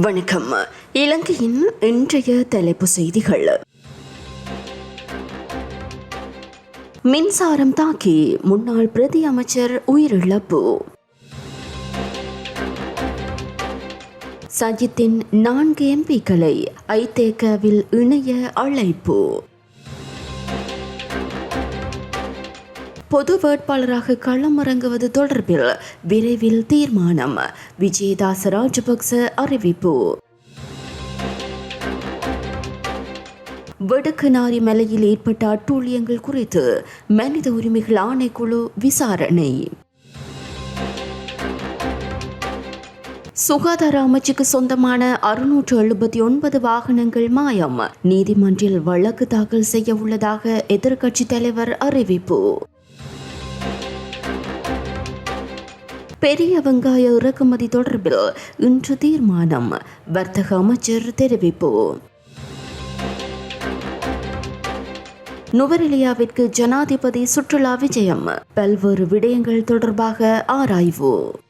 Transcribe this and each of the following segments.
வணக்கம். இலங்கையின் இன்றைய தலைப்பு செய்திகள். மின்சாரம் தாக்கி முன்னாள் பிரதி அமைச்சர் உயிரிழப்பு. சஜித்தின் நான்கு எம்பிக்களை ஐதேகவில் இணைய அழைப்பு. பொது வேட்பாளராக களமிறங்குவது தொடர்பில் விரைவில் தீர்மானம். விஜயதாச ராஜபக்ச அறிவிப்பு. வடக்குநாரி மலையில் ஏற்பட்ட அட்டூழியங்கள் குறித்து மனித உரிமைகள் ஆணைக்குழு விசாரணை. சுகாதார அமைச்சுக்கு சொந்தமான அறுநூற்று எழுபத்தி ஒன்பது வாகனங்கள் மாயம். நீதிமன்றில் வழக்கு தாக்கல் செய்ய உள்ளதாக எதிர்க்கட்சித் தலைவர் அறிவிப்பு. பெரிய வெங்காய இறக்குமதி தொடர்பில் இன்று தீர்மானம். வர்த்தக அமைச்சர் தெரிவிப்பு. நுவரெலியாவிற்கு ஜனாதிபதி சுற்றுலா விஜயம். பல்வேறு விடயங்கள் தொடர்பாக ஆராய்வு.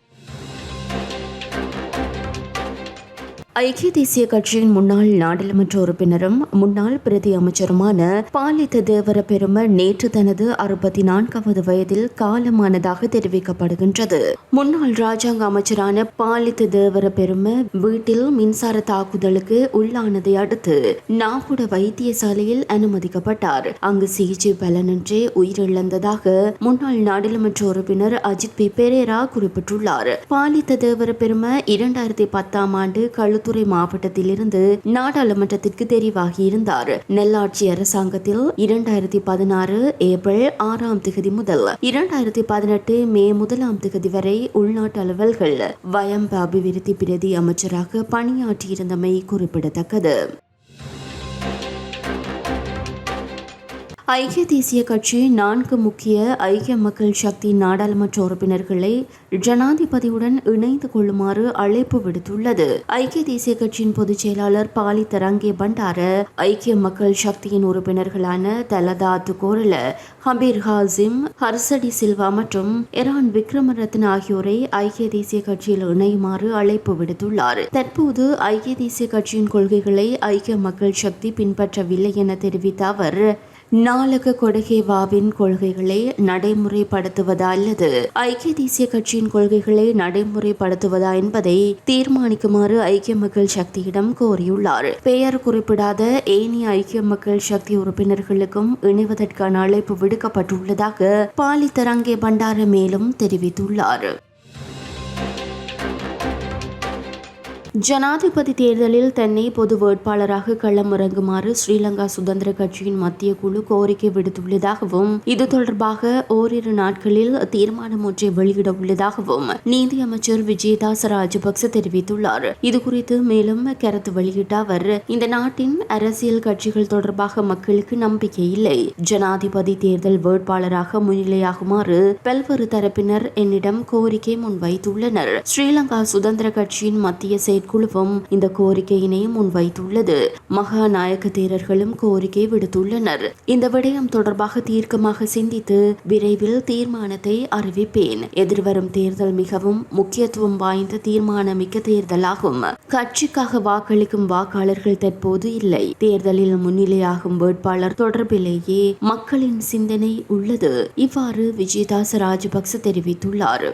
ஐக்கிய தேசிய கட்சியின் முன்னாள் நாடாளுமன்ற உறுப்பினரும் முன்னாள் பிரதி அமைச்சருமான பாலித்த தேவர பெரும நேற்று தனது அறுபத்தி நான்காவது வயதில் காலமானதாக தெரிவிக்கப்படுகின்றது. முன்னாள் ராஜாங்க அமைச்சரான பாலித்த தேவர பெரும வீட்டில் மின்சார தாக்குதலுக்கு உள்ளானதை அடுத்து நாகுட வைத்தியசாலையில் அனுமதிக்கப்பட்டார். அங்கு சிகிச்சை பலனின்றி உயிரிழந்ததாக முன்னாள் நாடாளுமன்ற உறுப்பினர் அஜித் பி. பெரேரா குறிப்பிட்டுள்ளார். பாலித்த தேவர பெரும இரண்டாயிரத்தி பத்தாம் ஆண்டு கழு களுத்துறை மாவட்டத்திலிருந்து நாடாளுமன்றத்திற்கு தெரிவாகியிருந்தார் நெல்லாட்சி அரசாங்கத்தில் இரண்டாயிரத்தி பதினாறு ஏப்ரல் ஆறாம் திகதி முதல் இரண்டாயிரத்தி பதினெட்டு மே முதலாம் திகதி வரை உள்நாட்டு அலுவல்கள் வயம்ப அபிவிருத்தி பிரதி அமைச்சராக பணியாற்றியிருந்தமை குறிப்பிடத்தக்கது. ஐக்கிய தேசிய கட்சி நான்கு முக்கிய ஐக்கிய மக்கள் சக்தி நாடாளுமன்ற உறுப்பினர்களை ஜனாதிபதியுடன் இணைந்து கொள்ளுமாறு அழைப்பு விடுத்துள்ளது. ஐக்கிய தேசிய கட்சியின் பொதுச் செயலாளர் பாலி தரங்கே பண்டார ஐக்கிய மக்கள் சக்தியின் உறுப்பினர்களான தலதா துகோரல ஹபீர் ஹாசிம் ஹர்சடி சில்வா மற்றும் எரான் விக்ரமரத்ன ஆகியோரை ஐக்கிய தேசிய கட்சியில் இணையுமாறு அழைப்பு விடுத்துள்ளார். தற்போது ஐக்கிய தேசிய கட்சியின் கொள்கைகளை ஐக்கிய மக்கள் சக்தி பின்பற்றவில்லை என தெரிவித்த அவர் நாளக கொடகேவாவின் கொள்கைகளை நடைமுறைப்படுத்துவதா அல்லது ஐக்கிய தேசிய கட்சியின் கொள்கைகளை நடைமுறைப்படுத்துவதா என்பதை தீர்மானிக்குமாறு ஐக்கிய மக்கள் சக்தியிடம் கோரியுள்ளார். பெயர் குறிப்பிடாத ஏனைய ஐக்கிய மக்கள் சக்தி உறுப்பினர்களுக்கும் இணைவதற்கான அழைப்பு விடுக்கப்பட்டுள்ளதாக பாலித்தரங்கே பண்டார மேலும் தெரிவித்துள்ளார். ஜனாதிபதி தேர்தலில் தன்னை பொது வேட்பாளராக களமிறங்குமாறு ஸ்ரீலங்கா சுதந்திர கட்சியின் மத்திய குழு கோரிக்கை விடுத்துள்ளதாகவும் இது தொடர்பாக ஓரிரு நாட்களில் தீர்மானம் ஒன்றை வெளியிட உள்ளதாகவும் நீதி அமைச்சர் விஜயதாச ராஜபக்ச தெரிவித்துள்ளார். இதுகுறித்து மேலும் கருத்து வெளியிட்ட அவர் இந்த நாட்டின் அரசியல் கட்சிகள் தொடர்பாக மக்களுக்கு நம்பிக்கை இல்லை. ஜனாதிபதி தேர்தல் வேட்பாளராக முன்னிலையாகுமாறு பல்வேறு தரப்பினர் என்னிடம் கோரிக்கை முன்வைத்துள்ளனர். ஸ்ரீலங்கா சுதந்திர கட்சியின் மத்திய செயல் செயற்குழுவும் இந்த கோரிக்கையினை முன்வைத்துள்ளது. மகாநாயக்க தேரர்களும் கோரிக்கை விடுத்துள்ளனர். இந்த விடயம் தொடர்பாக தீர்க்கமாக சிந்தித்து விரைவில் தீர்மானத்தை அறிவிப்பேன். எதிர்வரும் தேர்தல் மிகவும் முக்கியத்துவம் வாய்ந்த தீர்மானமிக்க தேர்தலாகும். கட்சிக்காக வாக்களிக்கும் வாக்காளர்கள் தற்போது இல்லை. தேர்தலில் முன்னிலையாகும் வேட்பாளர் தொடர்பிலேயே மக்களின் சிந்தனை உள்ளது. இவ்வாறு விஜயதாச ராஜபக்ச தெரிவித்துள்ளார்.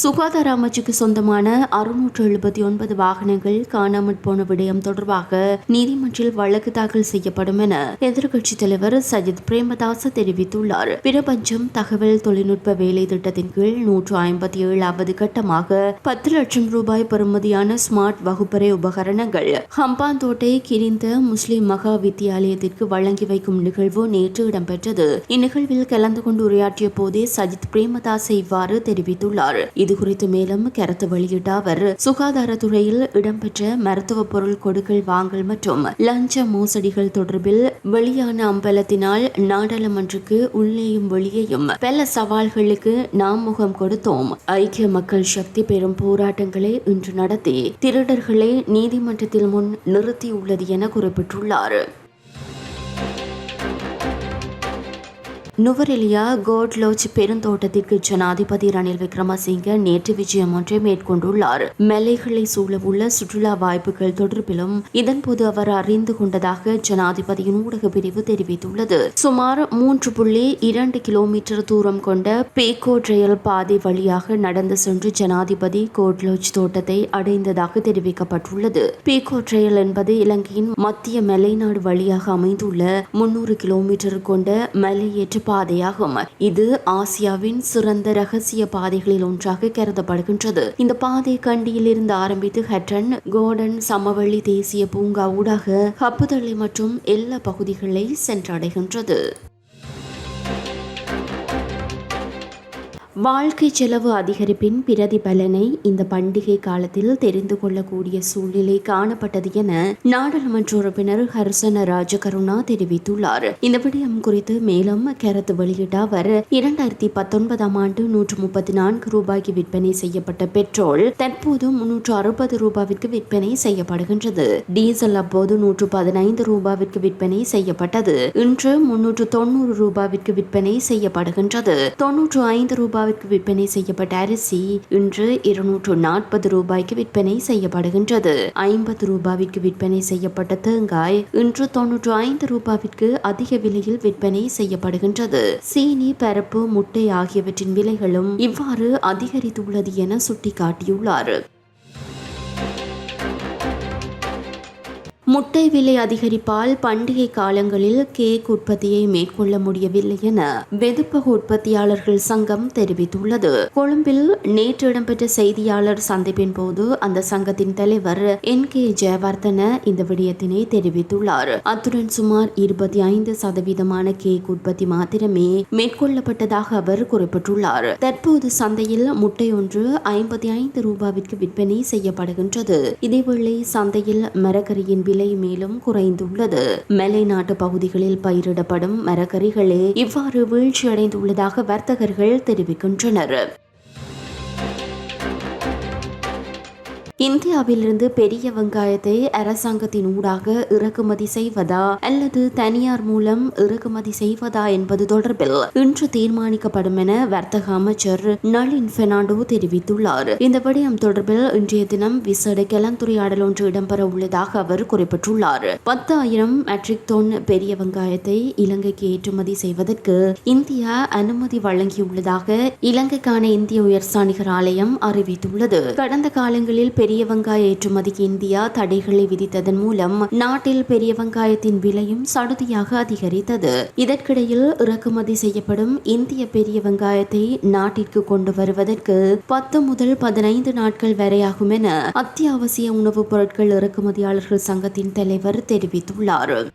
சுகாதார அமைச்சுக்கு சொந்தமான அறுநூற்று எழுபத்தி ஒன்பது வாகனங்கள் காணாமல் போன விடயம் தொடர்பாக நீதிமன்றில் வழக்கு தாக்கல் செய்யப்படும் என எதிர்க்கட்சித் தலைவர் சஜித் பிரேமதாச தெரிவித்துள்ளார். பிரபஞ்சம் தகவல் தொழில்நுட்ப வேலை திட்டத்தின் கீழ் நூற்று ஐம்பத்தி ஏழாவது கட்டமாக பத்து லட்சம் ரூபாய் பெறுமதியான ஸ்மார்ட் வகுப்பறை உபகரணங்கள் ஹம்பாந்தோட்டை கிரிந்த முஸ்லிம் மகா வித்தியாலயத்திற்கு வழங்கி வைக்கும் நிகழ்வு நேற்று இடம்பெற்றது. இந்நிகழ்வில் கலந்து கொண்டு உரையாற்றிய போதே சஜித் பிரேமதாஸ் இவ்வாறு தெரிவித்துள்ளார். இதுகுறித்து மேலும் கருத்து வெளியிட்ட அவர் சுகாதாரத்துறையில் இடம்பெற்ற மருத்துவ பொருள் கொடுக்கல் வாங்கல் மற்றும் லஞ்ச மோசடிகள் தொடர்பில் வெளியான அம்பலத்தினால் நாடாளுமன்றக்கு உள்ளேயும் வெளியேயும் பல சவால்களுக்கு நாம் முகம் கொடுத்தோம். ஐக்கிய மக்கள் சக்தி பெரும் போராட்டங்களை இன்று நடத்தி திருடர்களை நீதிமன்றத்தில் முன் நிறுத்தியுள்ளது என குறிப்பிட்டுள்ளார். நுவரெலியா கோட்லோச் பெருந்தோட்டத்திற்கு ஜனாதிபதி ரணில் விக்ரமசிங்க நேற்று விஜயம் ஒன்றை மேற்கொண்டுள்ளார். மலைகளை சூழவுள்ள சுற்றுலா வாய்ப்புகள் தொடர்பிலும் இதன்போது அவர் அறிந்து கொண்டதாக ஜனாதிபதியின் ஊடக பிரிவு தெரிவித்துள்ளது. சுமார் மூன்று புள்ளி இரண்டு கிலோமீட்டர் தூரம் கொண்ட பேக்கோட் ரயில் பாதை வழியாக நடந்து சென்று ஜனாதிபதி கோட்லோச் தோட்டத்தை அடைந்ததாக தெரிவிக்கப்பட்டுள்ளது. பீகோட் ரயில் என்பது இலங்கையின் மத்திய மலைநாடு வழியாக அமைந்துள்ள முன்னூறு கிலோமீட்டர் கொண்ட மலையேற்ற பாதையாகும் இது ஆசியாவின் சிறந்த ரகசிய பாதைகளில் ஒன்றாக கருதப்படுகின்றது. இந்த பாதை கண்டியில் இருந்து ஆரம்பித்து ஹட்டன் கோடன் சமவெளி தேசிய பூங்கா ஊடாக ஹப்புதளி மற்றும் எல்லா பகுதிகளை சென்றடைகின்றது. வாழ்க்கை செலவு அதிகரிப்பின் பிரதிபலனை இந்த பண்டிகை காலத்தில் தெரிந்து கொள்ளக்கூடிய சூழ்நிலை காணப்பட்டது என நாடாளுமன்ற உறுப்பினர் ஹர்சன ராஜகருணா தெரிவித்துள்ளார். இந்த விடயம் குறித்து மேலும் கருத்து வெளியிட்ட அவர் இரண்டாயிரத்தி பத்தொன்பதாம் ஆண்டு நூற்று முப்பத்தி நான்கு ரூபாய்க்கு விற்பனை செய்யப்பட்ட பெட்ரோல் தற்போது முன்னூற்று அறுபது ரூபாவிற்கு விற்பனை செய்யப்படுகின்றது. டீசல் அப்போது நூற்று பதினைந்து ரூபாவிற்கு விற்பனை செய்யப்பட்டது. இன்று முன்னூற்று தொண்ணூறு ரூபாவிற்கு விற்பனை செய்யப்படுகின்றது. தொன்னூற்று ஐந்து ரூபாய் ரூபாய்க்கு விற்பனை செய்யப்பட்ட அரிசி இன்று இருநூற்று நாற்பது ரூபாய்க்கு விற்பனை செய்யப்படுகின்றது. ஐம்பது ரூபாய்க்கு விற்பனை செய்யப்பட்ட தேங்காய் இன்று தொன்னூற்று ஐந்து ரூபாவிற்கு அதிக விலையில் விற்பனை செய்யப்படுகின்றது. சீனி பருப்பு முட்டை ஆகியவற்றின் விலைகளும் இவ்வாறு அதிகரித்துள்ளது என சுட்டிக்காட்டியுள்ளார். முட்டை விலை அதிகரிப்பால் பண்டிகை காலங்களில் கேக் உற்பத்தியை மேற்கொள்ள முடியவில்லை என வெதுப்பக உற்பத்தியாளர்கள் சங்கம் தெரிவித்துள்ளது. கொழும்பில் நேற்று இடம்பெற்ற செய்தியாளர் சந்திப்பின் போது அந்த சங்கத்தின் தலைவர் என். கே. ஜெயவர்தன இந்த விடயத்தினை தெரிவித்துள்ளார். அத்துடன் சுமார் இருபத்தி ஐந்து சதவீதமான கேக் உற்பத்தி மாத்திரமே மேற்கொள்ளப்பட்டதாக அவர் குறிப்பிட்டுள்ளார். தற்போது சந்தையில் முட்டை ஒன்று ஐம்பத்தி ஐந்து ரூபாவிற்கு விற்பனை செய்யப்படுகின்றது. இதேவேளை சந்தையில் மரக்கரியின் விலை மேலும் குறைந்துள்ளது. மலைநாட்டு பகுதிகளில் பயிரிடப்படும் மரக்கறிகளே இவ்வாறு வீழ்ச்சியடைந்துள்ளதாக வர்த்தகர்கள் தெரிவிக்கின்றனர். இந்தியாவிலிருந்து பெரிய வெங்காயத்தை அரசாங்கத்தின் ஊடாக இறக்குமதி செய்வதா அல்லது தனியார் மூலம் இறக்குமதி செய்வதா என்பது தொடர்பில் இன்று தீர்மானிக்கப்படும் என வர்த்தக அமைச்சர் நளின் பெர்னாண்டோ தெரிவித்துள்ளார். இந்த விடயம் தொடர்பில் இன்றைய தினம் விசேட கலந்துரையாடல் ஒன்று இடம்பெற உள்ளதாக அவர் குறிப்பிட்டுள்ளார். பத்தாயிரம் மெட்ரிக் டன் பெரிய வெங்காயத்தை இலங்கைக்கு ஏற்றுமதி செய்வதற்கு இந்தியா அனுமதி வழங்கியுள்ளதாக இலங்கைக்கான இந்திய உயர்ஸ்தானிகர் ஆலயம் அறிவித்துள்ளது. கடந்த காலங்களில் பெரிய வெங்காய ஏற்றுமதிக்கு இந்தியா தடைகளை விதித்ததன் மூலம் நாட்டில் பெரிய வெங்காயத்தின் விலையும் சடுதியாக அதிகரித்தது. இதற்கிடையில் இறக்குமதி செய்யப்படும் இந்திய பெரிய வெங்காயத்தை நாட்டிற்கு கொண்டு வருவதற்கு பத்து முதல் பதினைந்து நாட்கள் வரையாகும் என அத்தியாவசிய உணவுப் பொருட்கள் இறக்குமதியாளர்கள் சங்கத்தின் தலைவர் தெரிவித்துள்ளார்.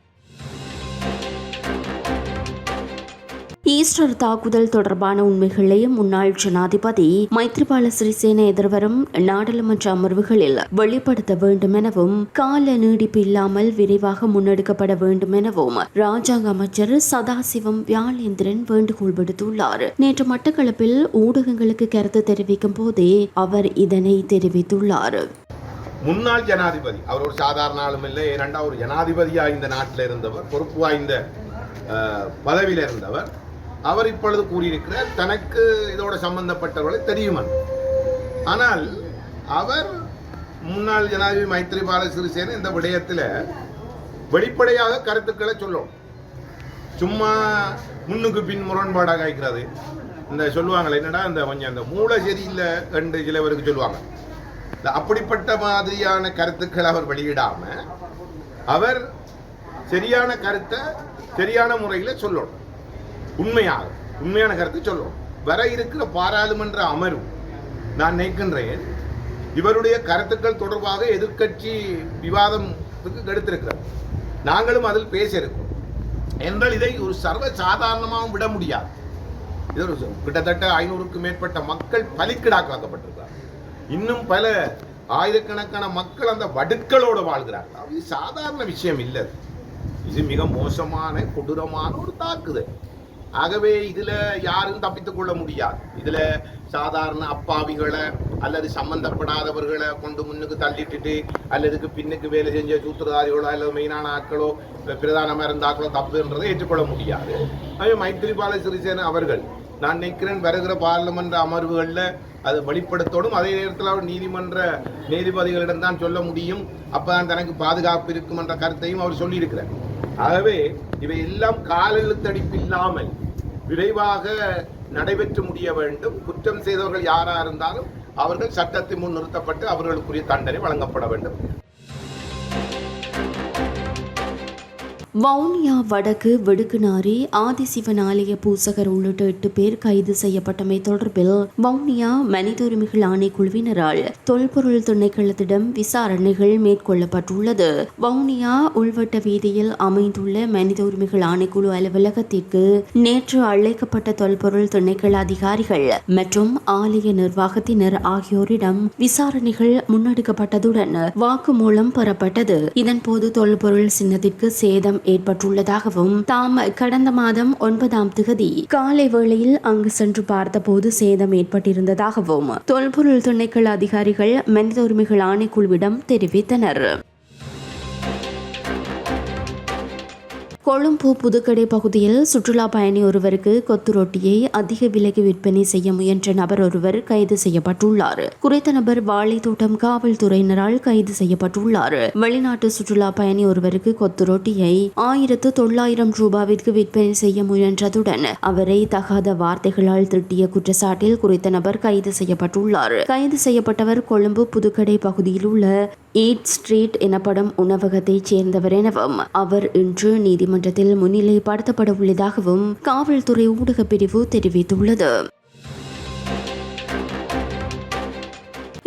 ஈஸ்டர் தாக்குதல் தொடர்பான உண்மைகளை முன்னாள் ஜனாதிபதி மைத்ரிபால சிறிசேன எதிர்வரும் நாடாளுமன்ற அமர்வுகளில் வெளிப்படுத்த வேண்டும் எனவும் கால நீடிப்பு இல்லாமல் விரைவாக முன்னெடுக்கப்பட வேண்டும் எனவும் ராஜாங்க அமைச்சர் சதாசிவம் வியாழேந்திரன் வேண்டுகோள் விடுத்துள்ளார். நேற்று மட்டக்களப்பில் ஊடகங்களுக்கு கருத்து தெரிவிக்கும் போதே அவர் இதனை தெரிவித்துள்ளார். முன்னாள் ஜனாதிபதி அவர் ஒரு சாதாரண ஆளும் இல்லை ஏனென்றால் ஒரு இந்த நாட்டில் இருந்தவர் பொறுப்பு வாய்ந்த பதவியில் இருந்தவர் அவர் இப்பொழுது கூறியிருக்கிறார் தனக்கு இதோட சம்பந்தப்பட்டவர்களை தெரியுமா? ஆனால் அவர் முன்னாள் ஜனாதிபதி மைத்ரிபால சிறிசேன இந்த விடயத்தில் வெளிப்படையாக கருத்துக்களை சொல்லும். சும்மா முன்னுக்கு பின் முரண்பாடாக ஆயிக்கிறது இந்த சொல்லுவாங்களே என்னடா இந்த கொஞ்சம் அந்த மூளை சரியில்லை என்று சிலவருக்கு சொல்லுவாங்க. இந்த அப்படிப்பட்ட மாதிரியான கருத்துக்களை அவர் வெளியிடாம அவர் சரியான கருத்தை சரியான முறையில் சொல்லணும். உண்மையாக உண்மையான கருத்தை சொல்லணும் வர இருக்கிற பாராளுமன்ற அமர்வு நான் நினைக்கின்றேன் இவருடைய கருத்துக்கள் தொடர்பாக எதிர்க்கட்சி விவாதத்துக்கு எடுத்திருக்கிறார் நாங்களும் அதில் பேசியிருக்கோம் என்றால் இதை ஒரு சர்வ சாதாரணமாகவும் விட முடியாது. இது ஒரு கிட்டத்தட்ட ஐநூறுக்கும் மேற்பட்ட மக்கள் பலிக்கிடாக்காக்கப்பட்டிருக்கிறார் இன்னும் பல ஆயிரக்கணக்கான மக்கள் அந்த வடுக்களோடு வாழ்கிறார்கள். இது சாதாரண விஷயம் இல்லை இது மிக மோசமான கொடூரமான ஒரு தாக்குதல். ஆகவே இதுல யாரும் தப்பித்துக் கொள்ள முடியாது. இதுல சாதாரண அப்பாவிகளை அல்லது சம்பந்தப்படாதவர்களை கொண்டு முன்னுக்கு தள்ளிட்டுட்டு அல்லதுக்கு பின்னுக்கு வேலை செஞ்ச சூத்திரதாரிகளோ அல்லது மெயினான ஆட்களோ பிரதானமாக இருந்த ஆட்களோ தப்புன்றதை ஏற்றுக்கொள்ள முடியாது. அதே மைத்திரிபால சிறிசேன அவர்கள் நான் நினைக்கிறேன் வருகிற பாராளுமன்ற அமர்வுகளில் அது வெளிப்படுத்தணும். அதே நேரத்தில் அவர் நீதிமன்ற நீதிபதிகளிடம் தான் சொல்ல முடியும். அப்பதான் தனக்கு பாதுகாப்பு இருக்கும் என்ற கருத்தையும் அவர் சொல்லியிருக்கிறார். ஆகவே இவை எல்லாம் காலெழுத்தடிப்பு இல்லாமல் விரைவாக நடைபெற்று முடிய வேண்டும். குற்றம் செய்தவர்கள் யாரா இருந்தாலும் அவர்கள் சட்டத்தின் முன் நிறுத்தப்பட்டு அவர்களுக்குரிய தண்டனை வழங்கப்பட வேண்டும். வவுனியா வடக்கு வெடுக்குநாரி ஆதிசிவன் ஆலய பூசகர் உள்ளிட்ட எட்டு பேர் கைது செய்யப்பட்டமை தொடர்பில் வவுனியா மனித உரிமைகள் ஆணைக்குழுவினரால் தொல்பொருள் திணைக்களத்திடம் விசாரணைகள் மேற்கொள்ளப்பட்டுள்ளது. வவுனியா உள்வட்ட வீதியில் அமைந்துள்ள மனித உரிமைகள் ஆணைக்குழு அலுவலகத்திற்கு நேற்று அழைக்கப்பட்ட தொல்பொருள் திணைக்கள அதிகாரிகள் மற்றும் ஆலய நிர்வாகத்தினர் ஆகியோரிடம் விசாரணைகள் முன்னெடுக்கப்பட்டதுடன் வாக்குமூலம் பெறப்பட்டது. இதன்போது தொல்பொருள் சின்னத்திற்கு சேதம் ஏற்பட்டுள்ளதாகவும் தாம் கடந்த மாதம் ஒன்பதாம் திகதி காலை வேளையில் அங்கு சென்று பார்த்தபோது சேதம் ஏற்பட்டிருந்ததாகவும் தொல்பொருள் திணைக்கள அதிகாரிகள் மனித உரிமைகள் ஆணைக்குழுவிடம் தெரிவித்தனர். கொழும்பு புதுக்கடை பகுதியில் சுற்றுலா பயணி ஒருவருக்கு கொத்து ரொட்டியை அதிக விலைக்கு விற்பனை செய்ய முயன்ற நபர் ஒருவர் கைது செய்யப்பட்டுள்ளார். குறித்த நபர் வாழைத்தோட்டம் காவல்துறையினரால் கைது செய்யப்பட்டுள்ளார். வெளிநாட்டு சுற்றுலா பயணி ஒருவருக்கு கொத்து ரொட்டியை ஆயிரத்து தொள்ளாயிரம் ரூபாவிற்கு விற்பனை செய்ய முயன்றதுடன் அவரை தகாத வார்த்தைகளால் திட்டிய குற்றச்சாட்டில் குறித்த நபர் கைது செய்யப்பட்டுள்ளார். கைது செய்யப்பட்டவர் கொழும்பு புதுக்கடை பகுதியில் உள்ள ஈட் ஸ்ட்ரீட் எனப்படும் உணவகத்தைச் சேர்ந்தவர் எனவும் அவர் இன்று நீதிமன்றத்தில் முன்னிலைப்படுத்தப்பட உள்ளதாகவும் காவல்துறை ஊடகப் பிரிவு தெரிவித்துள்ளது.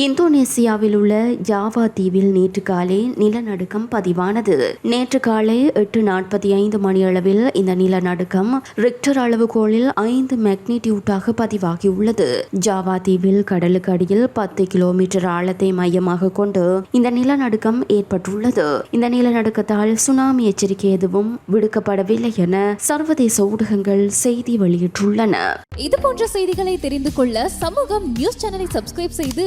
இந்தோனேசியாவில் உள்ள ஜாவா தீவில் நேற்று காலை நிலநடுக்கம் பதிவானது. நேற்று காலை எட்டு நாற்பத்தி ஐந்து மணி அளவில் இந்த நிலநடுக்கம் ரிக்டர் அளவுகோலில் ஐந்து மேக்னிடியூட்டாக பதிவாகியுள்ளது. ஜாவா தீவில் கடலுக்கு அடியில் பத்து கிலோமீட்டர் ஆழத்தை மையமாக கொண்டு இந்த நிலநடுக்கம் ஏற்பட்டுள்ளது. இந்த நிலநடுக்கத்தால் சுனாமி எச்சரிக்கை எதுவும் விடுக்கப்படவில்லை என சர்வதேச ஊடகங்கள் செய்தி வெளியிட்டுள்ளன. இது போன்ற செய்திகளை தெரிந்து கொள்ள சமூகம் நியூஸ் சேனலை சப்ஸ்கிரைப் செய்து